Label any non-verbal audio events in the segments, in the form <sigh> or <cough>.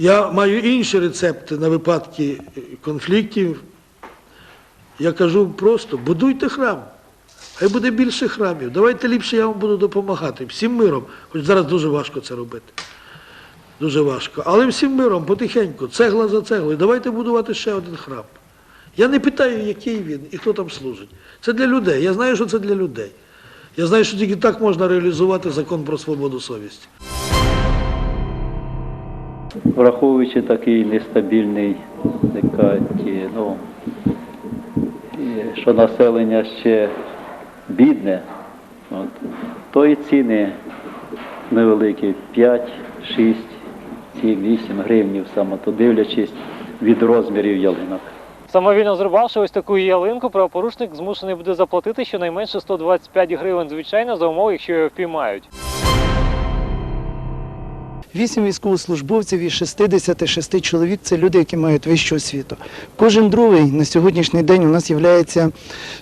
Я маю інші рецепти на випадки е, конфліктів. Я кажу просто, будуйте храм. Хай буде більше храмів. Давайте ліпше я вам буду допомагати. Всім миром. Хоч зараз дуже важко це робити. Дуже важко. Але всім миром, потихеньку, цегла за цеглою. Давайте будувати ще один храм. Я не питаю, який він і хто там служить. Це для людей. Я знаю, що це для людей. Я знаю, що тільки так можна реалізувати закон про свободу совісті. Враховуючи такий нестабільний, ну, що населення ще бідне, от, то і ціни невеликі 5, 6, 7, 8 гривнів саме, то дивлячись від розмірів ялинок. Самовільно зрубавши ось таку ялинку, правопорушник змушений буде заплатити щонайменше 125 гривень, звичайно, за умови, якщо його впіймають. Вісім військовослужбовців із 66 чоловік це люди, які мають вищу освіту. Кожен другий на сьогоднішній день у нас є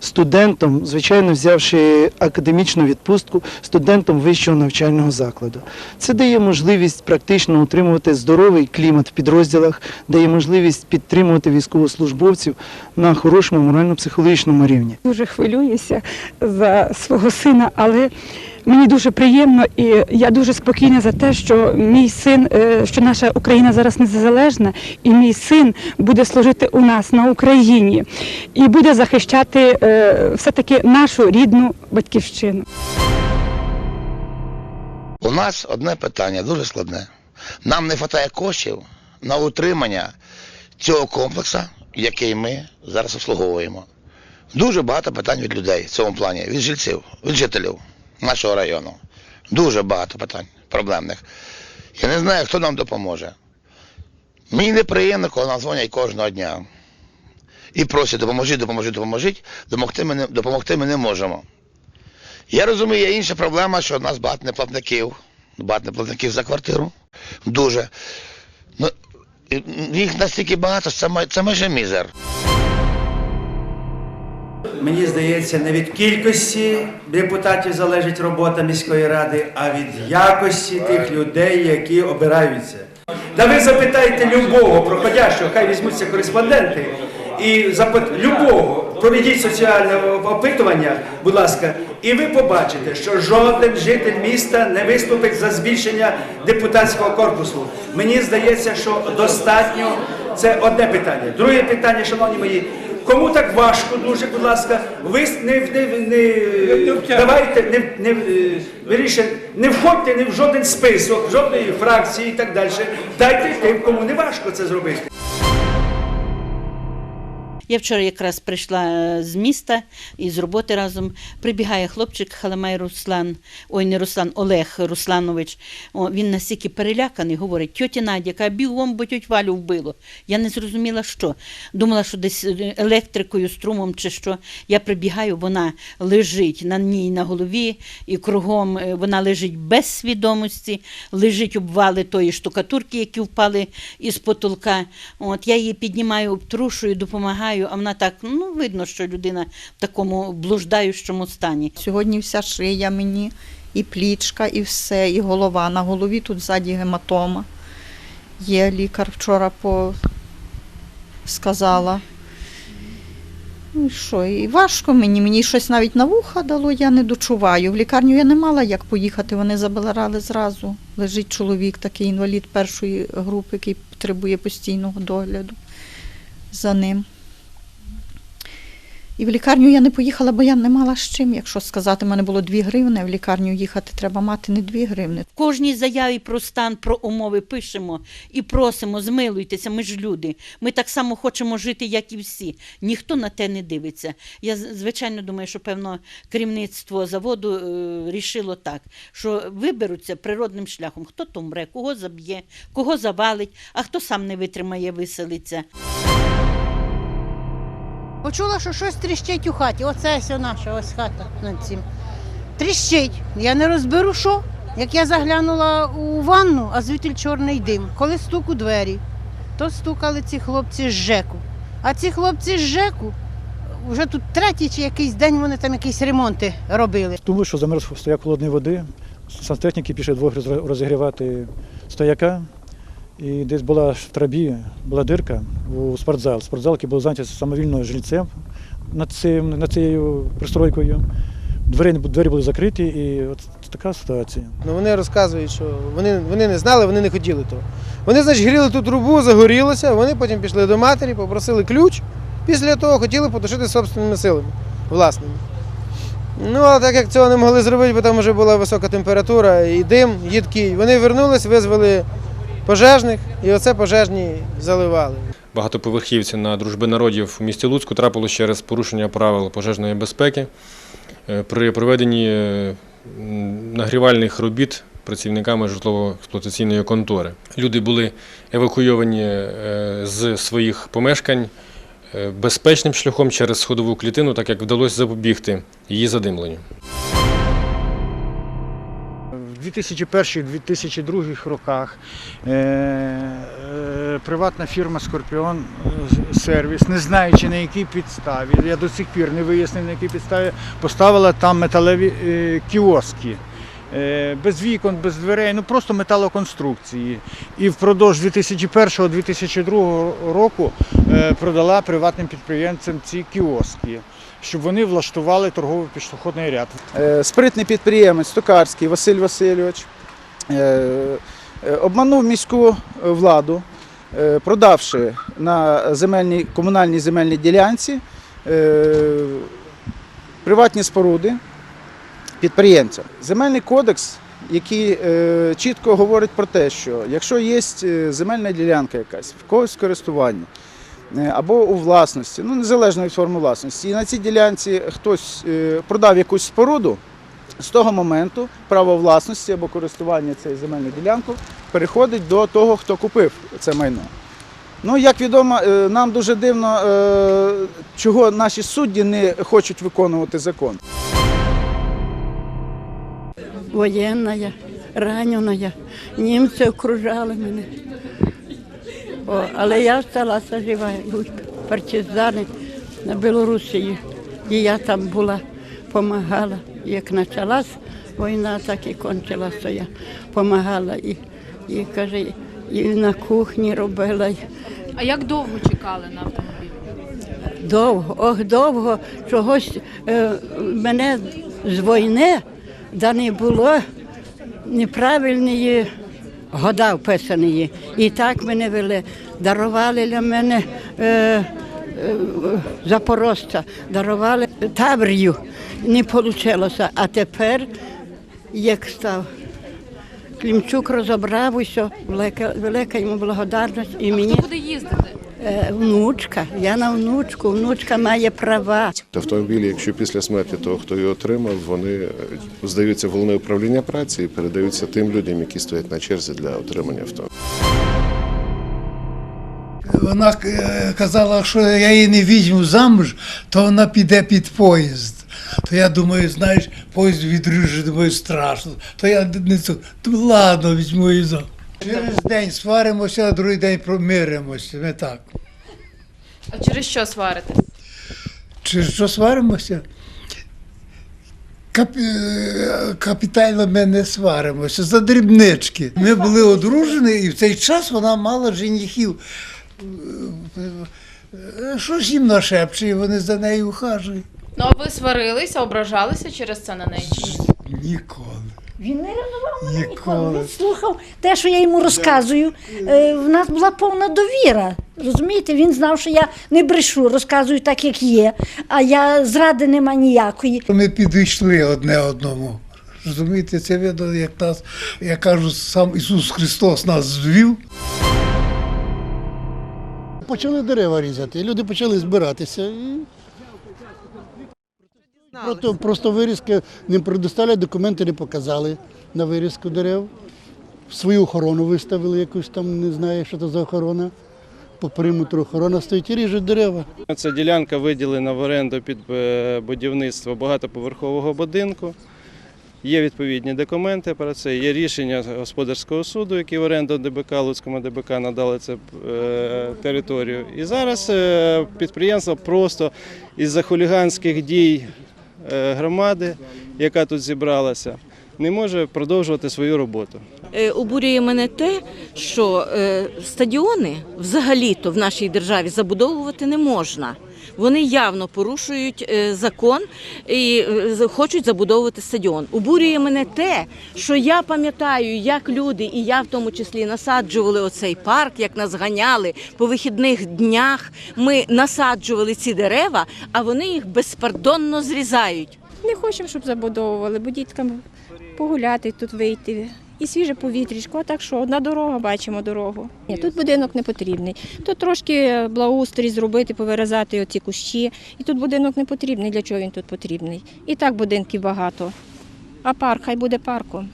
студентом, звичайно, взявши академічну відпустку, студентом вищого навчального закладу. Це дає можливість практично утримувати здоровий клімат в підрозділах, дає можливість підтримувати військовослужбовців на хорошому морально-психологічному рівні. дуже хвилююся за свого сина, але мені дуже приємно і я дуже спокійна за те, що мій син, е, що наша Україна зараз незалежна, і мій син буде служити у нас на Україні і буде захищати е, все-таки нашу рідну батьківщину. У нас одне питання дуже складне. Нам не вистачає коштів на утримання цього комплексу, який ми зараз обслуговуємо. Дуже багато питань від людей в цьому плані, від жильців, від жителів нашого району. Дуже багато питань проблемних. Я не знаю, хто нам допоможе. Мені неприємно, коли нам дзвонять кожного дня. І просять, допоможіть, допоможіть, допоможіть, допомогти ми не, допомогти ми не можемо. Я розумію, є інша проблема, що в нас багато неплатників, багато неплатників за квартиру. Дуже. Ну, їх настільки багато, що це майже мізер. Мені здається, не від кількості депутатів залежить робота міської ради, а від якості тих людей, які обираються. Да ви запитайте любого проходящого, хай візьмуться кореспонденти, і запит любого, проведіть соціальне опитування, будь ласка, і ви побачите, що жоден житель міста не виступить за збільшення депутатського корпусу. Мені здається, що достатньо це одне питання. Друге питання, шановні мої. Кому так важко, дуже, будь ласка, ви не, не, не, давайте, не, не, е, не входьте ні в жоден список, жодної фракції і так далі. Дайте тим, кому не важко це зробити. Я вчора якраз прийшла е, з міста і з роботи разом. Прибігає хлопчик Халамай Руслан, ой, не Руслан, Олег Русланович. О, він настільки переляканий, говорить, тьоті Надя, яка бігом, бо тьоть Валю вбило. Я не зрозуміла, що. Думала, що десь е, електрикою, струмом чи що. Я прибігаю, вона лежить на ній на голові, і кругом е, вона лежить без свідомості, лежить обвали тої штукатурки, які впали із потолка. От я її піднімаю, обтрушую, допомагаю, а вона так, ну видно, що людина в такому блуждаючому стані. Сьогодні вся шия мені, і плічка, і все, і голова. На голові тут ззаді гематома. Є лікар вчора по... сказала. Ну що, і важко мені, мені щось навіть на вуха дало, я не дочуваю. В лікарню я не мала як поїхати, вони забирали зразу. Лежить чоловік, такий інвалід першої групи, який потребує постійного догляду за ним. І в лікарню я не поїхала, бо я не мала з чим. Якщо сказати, в мене було 2 гривни, в лікарню їхати треба мати не 2 гривни. В кожній заяві про стан, про умови пишемо і просимо, змилуйтеся, ми ж люди. Ми так само хочемо жити, як і всі. Ніхто на те не дивиться. Я звичайно думаю, що певно керівництво заводу е, рішило так, що виберуться природним шляхом. Хто то мре, кого заб'є, кого завалить, а хто сам не витримає, виселиться. Почула, що щось тріщить у хаті. Оце ось наша ось хата над цим. Тріщить. Я не розберу, що. Як я заглянула у ванну, а звідти чорний дим. Коли стук у двері, то стукали ці хлопці з ЖЕКу. А ці хлопці з ЖЕКу вже тут третій чи якийсь день вони там якісь ремонти робили. Тому що замерз стояк холодної води, сантехніки пішли двох розігрівати стояка, І десь була в трабі, була дирка у спортзал. Спортзал, який був зайнятий самовільно жильцем над, цим, над цією пристройкою. Двері, двері були закриті, і от така ситуація. Ну вони розказують, що вони, вони не знали, вони не хотіли того. Вони, значить, гріли ту трубу, загорілося, вони потім пішли до матері, попросили ключ. Після того хотіли потушити собственними силами, власними. Ну, а так як цього не могли зробити, бо там вже була висока температура і дим їдкий. Вони вернулись, визвали пожежних, і оце пожежні заливали. багатоповерхівці на дружби народів у місті Луцьку трапилось через порушення правил пожежної безпеки е, при проведенні е, нагрівальних робіт працівниками житлово-експлуатаційної контори. Люди були евакуйовані е, з своїх помешкань безпечним шляхом через сходову клітину, так як вдалося запобігти її задимленню. В 2001-2002 роках е, е, приватна фірма Скорпіон Сервіс, не знаючи на якій підставі, я до сих пір не вияснив на якій підставі, поставила там металеві е, кіоски. Без вікон, без дверей, ну просто металоконструкції. І впродовж 2001-2002 року продала приватним підприємцям ці кіоски, щоб вони влаштували торговий пішохідний ряд. Е, Спритний підприємець Токарський Василь Васильович е, е, обманув міську владу, продавши на земельній, комунальній земельній ділянці приватні споруди підприємцям. Земельний кодекс, який чітко говорить про те, що якщо є земельна ділянка якась в когось е, або у власності, ну незалежно від форми власності. І на цій ділянці хтось е, продав якусь споруду, з того моменту право власності або користування цією земельною ділянкою переходить до того, хто купив це майно. Ну, як відомо, е, нам дуже дивно, е, чого наші судді не хочуть виконувати закон. воєнна, ранена, німці окружали мене. О, але я залишилася жива, партизани на Білорусі. І я там була, допомагала. Як почалась війна, так і кончилася. Я допомагала і, і каже, і на кухні робила. А як довго чекали на автомобіль? Довго, ох, довго чогось е, мене з війни да не було неправильної года вписаної. І так мене вели. Дарували для мене е, е, запорожця, дарували Таврію. Не вийшло. А тепер, як став Клімчук розібрав усе, велика, велика йому благодарність. І мені Хто буде їздити? Е, Внучка, я на внучку, внучка має права. Автомобілі, якщо після смерті того, хто його отримав, вони е, здаються в головне управління праці і передаються тим людям, які стоять на черзі для отримання автомобіля. Вона е, казала, що я її не візьму замуж, то вона піде під поїзд. То я думаю, знаєш, поїзд відріже, думаю, страшно. То я не ладно, візьму її замуж. Через день сваримося, а другий день промиримося. Ми так. А через що сварите? Чи що сваримося? Кап... е, Капітально ми не сваримося, за дрібнички. Ми були одружені, і в цей час вона мала женихів. Е, Що ж їм нашепче, і вони за нею ухажують. Ну а ви сварилися, ображалися через це на неї? Ніколи. Він не ревнував мене ніколи. Ніколи. Він слухав те, що я йому розказую. Е, В нас була повна довіра. Розумієте, він знав, що я не брешу, розказую так, як є, а я зради нема ніякої. Ми підійшли одне одному. Розумієте, це видно, як нас, я кажу, сам Ісус Христос нас звів. Почали дерева різати, люди почали збиратися. І... Просто, просто вирізки не предоставляють, документи не показали на вирізку дерев. Свою охорону виставили якусь там, не знаю, що це за охорона. По периметру охорона стоїть і ріжуть дерева. Ця ділянка виділена в оренду під е, будівництво багатоповерхового будинку. Є відповідні документи про це. Є рішення господарського суду, який в оренду ДБК, Луцькому ДБК надали цю е, територію. І зараз е, підприємство просто із-за хуліганських дій громади, яка тут зібралася, не може продовжувати свою роботу. Е, Обурює мене те, що е, стадіони взагалі-то в нашій державі забудовувати не можна. Вони явно порушують е, закон і е, хочуть забудовувати стадіон. Обурює мене те, що я пам'ятаю, як люди, і я в тому числі насаджували оцей парк, як нас ганяли по вихідних днях. Ми насаджували ці дерева, а вони їх безпардонно зрізають. Не хочемо, щоб забудовували, бо діткам погуляти тут вийти. І свіже повітрячко, так що одна дорога, бачимо дорогу. Ні, тут будинок не потрібний. Тут трошки благоустрій зробити, повирізати оці кущі. І тут будинок не потрібний. Для чого він тут потрібний? І так будинків багато. А парк хай буде парком.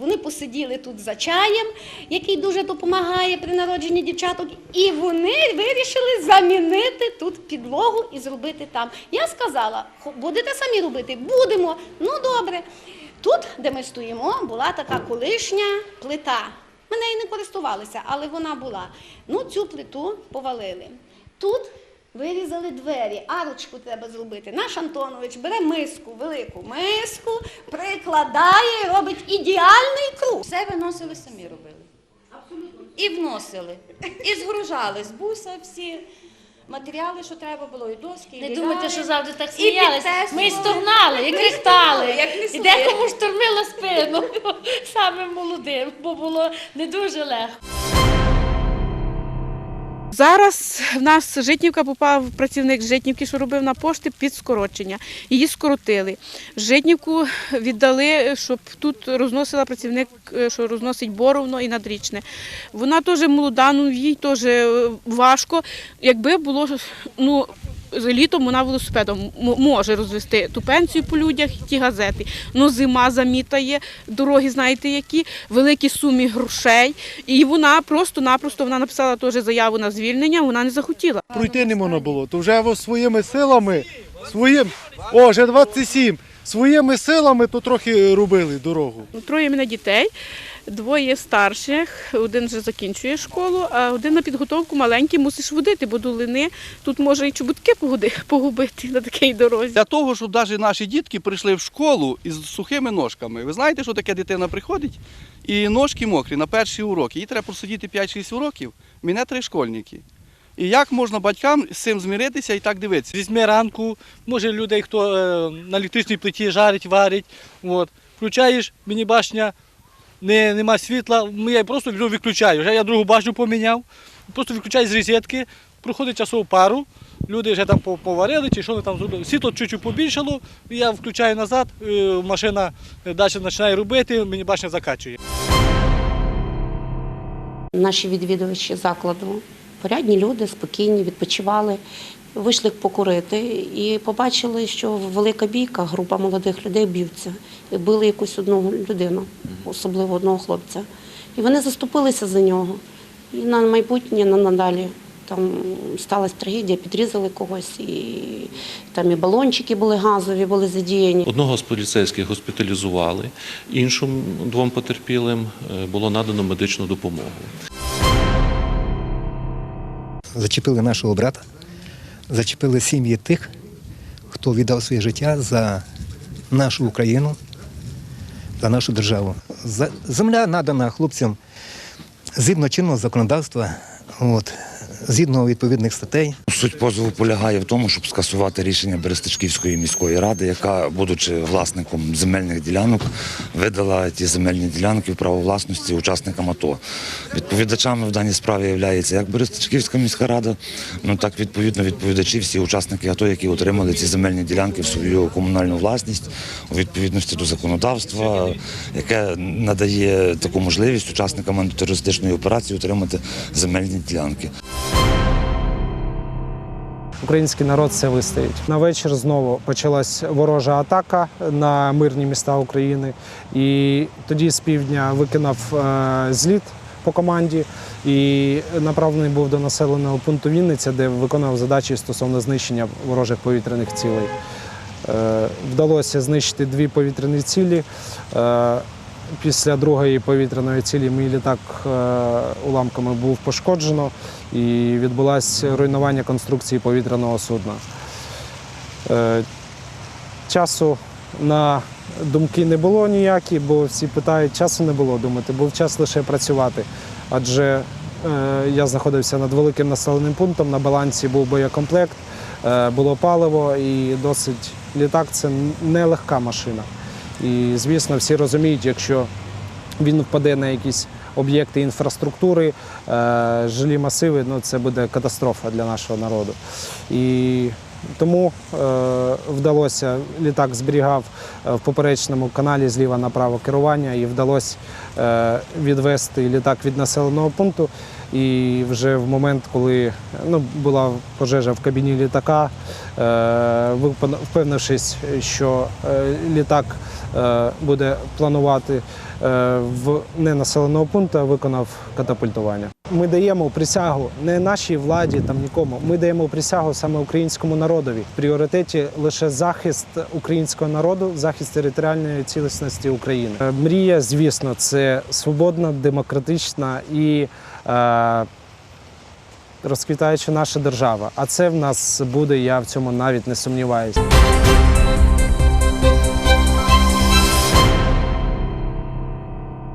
Вони посиділи тут за чаєм, який дуже допомагає при народженні дівчаток, і вони вирішили замінити тут підлогу і зробити там. Я сказала, будете самі робити? Будемо. Ну добре. Тут, де ми стоїмо, була така колишня плита. Ми нею не користувалися, але вона була. Ну, цю плиту повалили. Тут вирізали двері, арочку треба зробити. Наш Антонович бере миску, велику миску, прикладає робить ідеальний круг. Все виносили самі робили. Абсолютно. І вносили. І згружали з буса всі. Матеріали, що треба було, і доски, і Не ліляри. думайте, що завжди так сміялися. Ми. Ми стогнали і крихтали. як І декому штормило спину <laughs> самим молодим, бо було не дуже легко. Зараз в нас Житнівка попав працівник Житнівки, що робив на пошти під скорочення. Її скоротили. Житнівку віддали, щоб тут розносила працівник, е, що розносить боровно і надрічне. Вона теж молода, ну їй теж е, важко. Якби було ну. Літом вона велосипедом може розвести ту пенсію по людях, ті газети. Ну зима замітає, дороги знаєте які, великі суми грошей. І вона просто-напросто вона написала теж заяву на звільнення, вона не захотіла. Пройти не можна було. То вже своїми силами, своїм, о, вже 27, своїми силами то трохи робили дорогу. Троє мене дітей, двоє старших, один вже закінчує школу, а один на підготовку маленький мусиш водити, бо долини тут може і чобутки погубити на такій дорозі. Для того, щоб навіть наші дітки прийшли в школу із сухими ножками. Ви знаєте, що таке дитина приходить і ножки мокрі на перші уроки. Їй треба просидіти 5-6 уроків, мене три школьники. І як можна батькам з цим змиритися і так дивитися? Візьми ранку, може людей, хто е, на електричній плиті жарить, варить. От. Включаєш, мені башня, не, нема світла, ну, я просто вже виключаю. Я другу башню поміняв, просто виключаю з розетки, проходить часову пару, люди вже там поварили чи що вони там зробили. Світло чуть-чуть побільшало, я включаю назад, е, машина далі починає робити, мені башня закачує. Наші відвідувачі закладу, порядні люди, спокійні, відпочивали, вийшли покурити і побачили, що велика бійка, група молодих людей б'ються. І били якусь одну людину, особливо одного хлопця. І вони заступилися за нього. І на майбутнє, на надалі. Там сталася трагедія, підрізали когось, і там і балончики були газові, були задіяні. Одного з поліцейських госпіталізували, іншим двом потерпілим е, було надано медичну допомогу. зачепили нашого брата, зачепили сім'ї тих, хто віддав своє життя за нашу Україну, за нашу державу. Земля надана хлопцям згідно чинного законодавства, от, згідно відповідних статей. Суть позову полягає в тому, щоб скасувати рішення Берестичківської міської ради, яка, будучи власником земельних ділянок, видала ті земельні ділянки в право власності учасникам АТО. Відповідачами в даній справі є як Берестичківська міська рада, ну так відповідно відповідачі, всі учасники АТО, які отримали ці земельні ділянки в свою комунальну власність у відповідності до законодавства, яке надає таку можливість учасникам антитерористичної операції отримати земельні ділянки. Український народ це вистоїть. На вечір знову почалась ворожа атака на мирні міста України. І тоді з півдня викинув е, зліт по команді і направлений був до населеного пункту Вінниця, де виконував задачі стосовно знищення ворожих повітряних цілей. Е, Вдалося знищити дві повітряні цілі. Е, Після другої повітряної цілі мій літак е, уламками був пошкоджено і відбулося руйнування конструкції повітряного судна. Е, Часу на думки не було ніякі, бо всі питають, часу не було думати, був час лише працювати. Адже е, я знаходився над великим населеним пунктом, на балансі був боєкомплект, було паливо і досить літак це не легка машина. І звісно, всі розуміють, якщо він впаде на якісь об'єкти інфраструктури, е, жилі масиви, ну це буде катастрофа для нашого народу. І тому е, вдалося, літак зберігав е, в поперечному каналі зліва направо керування і вдалося відвести літак від населеного пункту. І вже в момент, коли ну, була пожежа в кабіні літака, е, впевнившись, що літак буде планувати е, в ненаселеного пункту, виконав катапультування. Ми даємо присягу не нашій владі, там нікому. Ми даємо присягу саме українському народові. В пріоритеті лише захист українського народу, захист територіальної цілісності України. Е, Мрія, звісно, це свободна, демократична і е, розквітаюча наша держава. А це в нас буде, я в цьому навіть не сумніваюся.